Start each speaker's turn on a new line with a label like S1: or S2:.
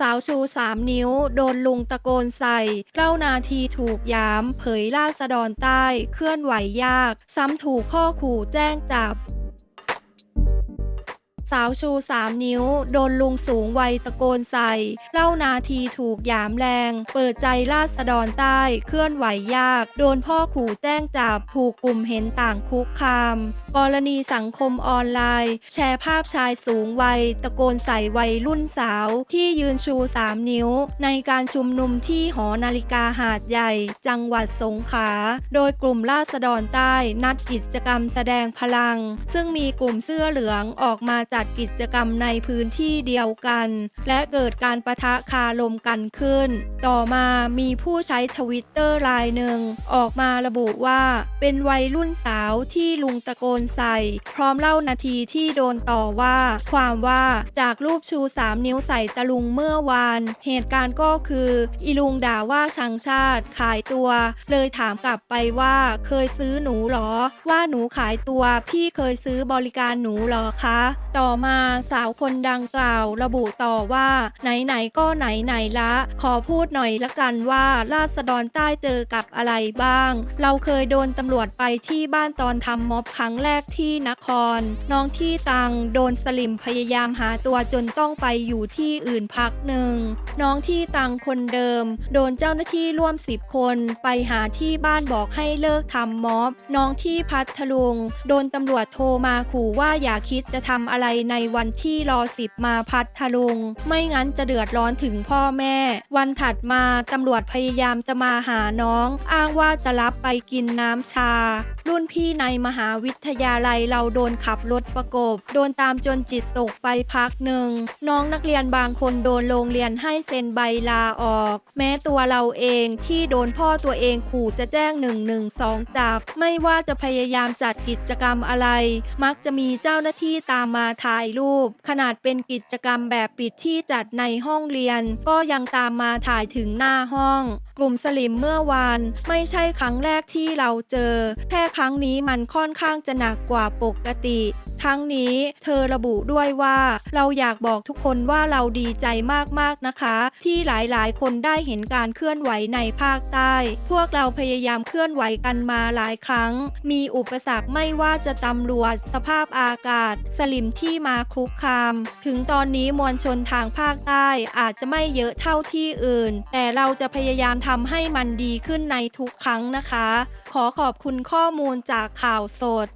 S1: สาวชูสามนิ้ว โดนลุงตะโกนใส่เล่านาทีถูกย้มเผยล่าสะดอนใต้ เคลื่อนไหวยาก ซ้ำถูกข้อขู่แจ้งจับ สาวชูสามนิ้ว โดนลุงสูงวัยตะโกนใส่ เล่านาทีถูกยามแรง เปิดใจราษฎรใต้ เคลื่อนไหวยาก โดนพ่อขู่แจ้งจับ ถูกกลุ่มเห็นต่างคุกคาม กรณีสังคมออนไลน์ แชร์ภาพชายสูงวัย ตะโกนใส่วัยรุ่นสาว ที่ยืนชู 3 นิ้ว ในการชุมนุมที่หอนาฬิกาหาดใหญ่ จังหวัดสงขลา โดยกลุ่มราษฎรใต้ นัดกิจกรรมแสดงพลัง ซึ่งมีกลุ่มเสื้อเหลืองออกมาจัดกิจกรรมในพื้นที่เดียวกัน และเกิดการประทะคารมกันขึ้น ต่อมามีผู้ใช้ทวิตเตอร์รายหนึ่ง ออกมาระบุว่าเป็นวัยรุ่นสาวที่ลุงตะโกนใส่ พร้อมเล่านาทีที่โดนต่อว่า ความว่าจากรูปชู 3 นิ้วใส่ตะลุงเมื่อวาน เหตุการณ์ก็คือ อีลุงด่าว่าชังชาติขายตัว เลยถามกลับไปว่าเคยซื้อหนูหรอ ว่าหนูขายตัวพี่เคยซื้อบริการหนูหรอคะ ต่อมาสาวคนดังกล่าวระบุต่อว่า ไหนๆก็ไหนๆละ ขอพูดหน่อยละกันว่าราษฎรใต้เจอกับอะไรบ้าง เราเคยโดนตำรวจไปที่บ้านตอนทำม็อบครั้งแรกที่นคร น้องที่ตังโดนสลิมพยายามหาตัวจนต้องไปอยู่ที่อื่นพักหนึ่ง น้องที่ตังคนเดิม โดนเจ้าหน้าที่ร่วมสิบคนไปหาที่บ้านบอกให้เลิกทำม็อบ น้องที่พัทลุง โดนตำรวจโทรมาขู่ว่าอย่าคิดจะทำอะไรในวันที่รอสิบมาพัทลุง ไม่งั้นจะเดือดร้อนถึงพ่อแม่ วันถัดมาตำรวจพยายามจะมาหาน้อง อ้างว่าจะรับไปกินน้ำชา รุ่นพี่ในมหาวิทยาลัยเราโดนขับรถประกบ โดนตามจนจิตตกไปพักหนึ่ง น้องนักเรียนบางคนโดนโรงเรียนให้เซ็นใบลาออก แม้ตัวเราเองที่โดนพ่อตัวเองขู่จะแจ้ง 112 จับ ไม่ว่าจะพยายามจัดกิจกรรมอะไร มักจะมีเจ้าหน้าที่ตามมาถ่ายรูป ขนาดเป็นกิจกรรมแบบปิดที่จัดในห้องเรียน ก็ยังตามมาถ่ายถึงหน้าห้องกลุ่มสลิมเมื่อวานไม่ใช่ครั้งแรกที่เราเจอ แค่ครั้งนี้มันค่อนข้างจะหนักกว่าปกติ ทั้งนี้เธอระบุด้วยว่า เราอยากบอกทุกคนว่าเราดีใจมากๆนะคะ ที่หลายๆ คนได้เห็นการเคลื่อนไหวในภาคใต้ พวกเราพยายามเคลื่อนไหวกันมาหลายครั้ง มีอุปสรรคไม่ว่าจะตำรวจ สภาพอากาศ สลิมที่มาคุกคาม ถึงตอนนี้มวลชนทางภาคใต้อาจจะไม่เยอะเท่าที่อื่น แต่เราจะพยายามทำให้มันดีขึ้นในทุกครั้งนะคะ ขอขอบคุณข้อมูลจากข่าวสด